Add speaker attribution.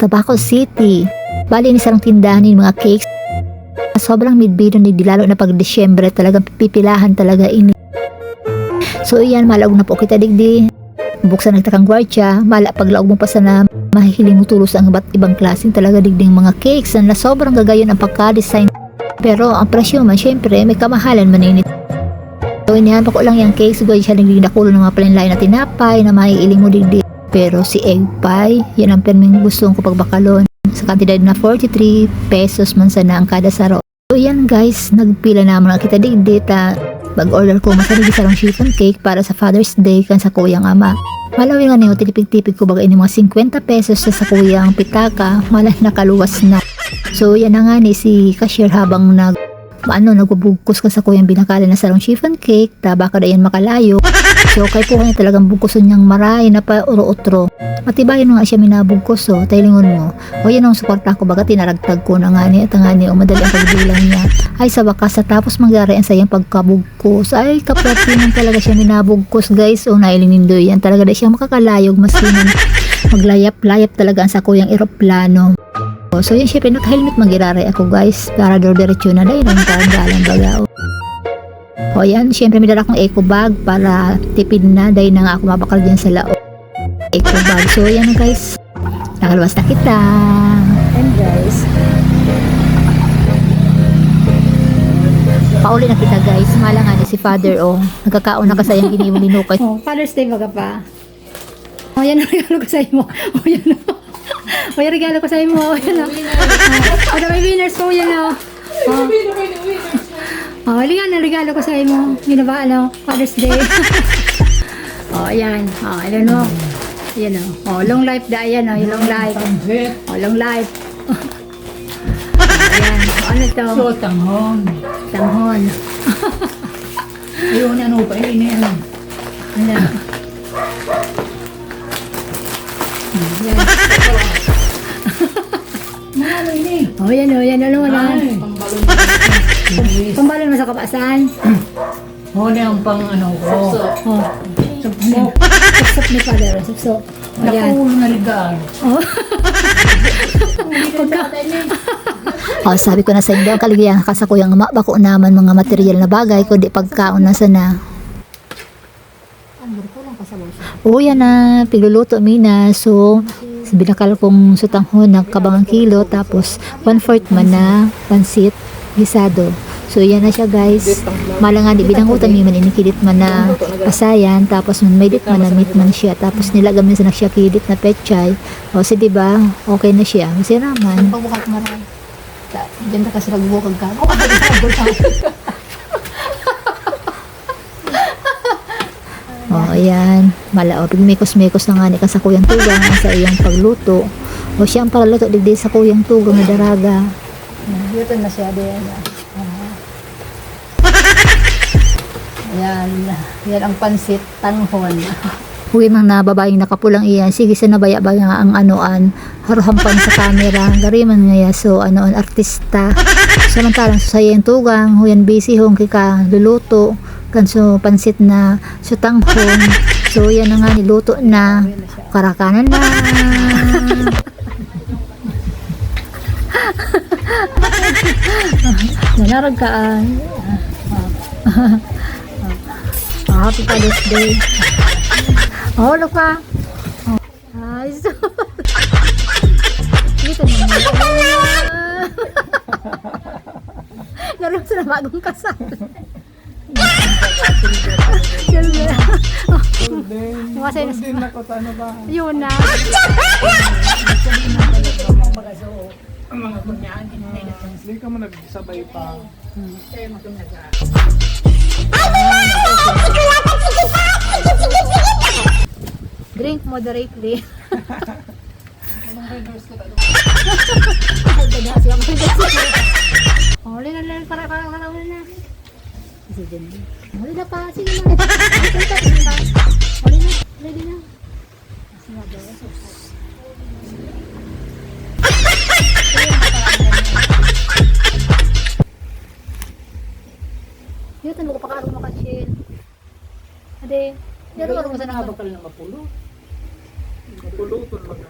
Speaker 1: Tabaco City. Bali ni sarang tindahan yung mga cakes. Sobrang midbidon ni lalo na pag Desyembre talagang pipilahan talaga ini. So iyan, malaog na po kita digdi. Buksan nagtakang gwardiya, mala paglaog mo pa sa na mahihiling mo tulos ang iba't ibang klaseng talaga digding mga cakes na sobrang gagayon ang pagka-design. Pero ang presyo man, syempre, may kamahalan man init. So inihan pa ko lang yung cakes, siya nagdigdi nakulo ng mga palinlay na tinapay na maiiling mo digdi. Pero si egg pie, yan ang perming gusto ko pagbakalon. Sa kantidad na 43 pesos man sana ang kada saro. So yan guys, nagpila naman ang kita digdi ta mag-order ko masarili sa long chiffon cake para sa Father's Day kan sa kuyang ama. Malawi nga niyo, tilipig-tipig ko baga mga 50 pesos sa sa kuyang pitaka, malay nakaluwas na. So yan na nga ni si cashier habang nag ano, nagbubugkos ka sa kuyang binakala na sarong chiffon cake, ta baka da yan makalayo. So kay po kanya talagang bugkoson niyang maray na pa uro-utro. Matibayan nga siya minabugkos so, tailingon mo. O yan ang suporta ko baga tinaragtag ko na nga ni at nga ni o madali ang pagbilang niya. Ay sa wakas sa tapos mangyari ang sayang pagkabugkos. Ay kaplatinan talaga siya minabugkos guys. O nailinindo yan talaga da siya makakalayog maskinan maglayap-layap talaga ang sa kuyang eroplano. So yun syempre naka-helmet magiraray ako guys para do diretso na dahil ang galang bagao. O yan, syempre may dala akong eco bag para tipid na dahil na nga ako mabakal dyan sa lao. Eco bag. So yan na guys. Nakaluwas na kita. And guys, pauli na kita guys. Mala nga ni si father o. Nagkakaon na kasayang giniwang linukay.
Speaker 2: Oh, Father's Day baga pa. Oh, yan ang regalo ko sa iyo. Oh, yan. Oh, yung regalo ko sa iyo. Oh, yan. Oh, oh may winners ko. Yan oh. Oh, oh hali nga regalo ko sa iyo. Yun na ba, ano? Father's Day. oh, yan. Oh, alam mo. Yan oh. Oh, long life da. Yan oh, yung long life. Oh, long life. Oh, ayan. Oh, ano to?
Speaker 3: So, tanghon.
Speaker 2: Tanghon.
Speaker 3: Ayun, ano pa, ini ano.
Speaker 2: Ano? Yan.
Speaker 3: Ano ini?
Speaker 2: Oh, yan oh, yan ano wala.
Speaker 3: Ay, pangbalon. Yes.
Speaker 2: Pambalon mo sa kapasan.
Speaker 3: Huli ang pang ano ko.
Speaker 2: Oh.
Speaker 3: Sumok.
Speaker 2: Supsop ni Father. Supsop. O yan.
Speaker 3: Nakulo na ligal.
Speaker 2: Oh.
Speaker 1: O sabi ko na sa inyo, kaligayahan ka sa kuyang ama, bako naman mga material na bagay, kundi pagkaon na sana. Oo, yan na. Pigluluto mina. So, binakal kong sutanghon ng kabangang kilo. Tapos, one-fourth man na pansit, gisado. So, yan na siya guys. Mala nga, di binangutan mi man inikilit man na pasayan. Tapos, may dit man na meat man siya. Tapos, nilagam niya sa siya kilit na pechay. O, si diba, okay na siya. Masira man.
Speaker 2: Pagbukat mo rin. Diyan ka kasi nagbukag ka.
Speaker 1: O, ayan. Mala, o, pigmikos-mikos na nga ni sa kuyang tugang sa iyang pagluto. O, siya ang palaluto digdi sa kuyang tugang na daraga.
Speaker 2: Dito na siya din. Yan. Yan ang pansit tanghon.
Speaker 1: Uwi mang na babaeng nakapulang iyan. Sige, sa nabaya ba nga ang anoan. Haruhampan sa camera. Gariman nga ya. So, anoan, artista. Samantalang sa iyang tugang. Huyan busy hong kika luluto. Kanso pansit na sutanghon. So, yan na nga niluto na. Karakanan na. Nanarag ka. Ah, Happy Father's Day. Oh, ano ka? Oh. Ay, so... Dito naman. Laro sa na bagong kasal. Ba? Mga sa'yo na Yun na.
Speaker 3: hindi ka mo nagsabay pa.
Speaker 1: Drink moderately.
Speaker 2: Ulit na lang. Para, para, para, ulit na.
Speaker 1: Sige na.
Speaker 2: Ulit na pa. Sige na. Ulit na. Ulit na. Ready na. Yun, tanong ko pa karoon mo ka-chill. Ade,
Speaker 3: Pero ano sa nakabakal na mapulo? Mapulo ito lang.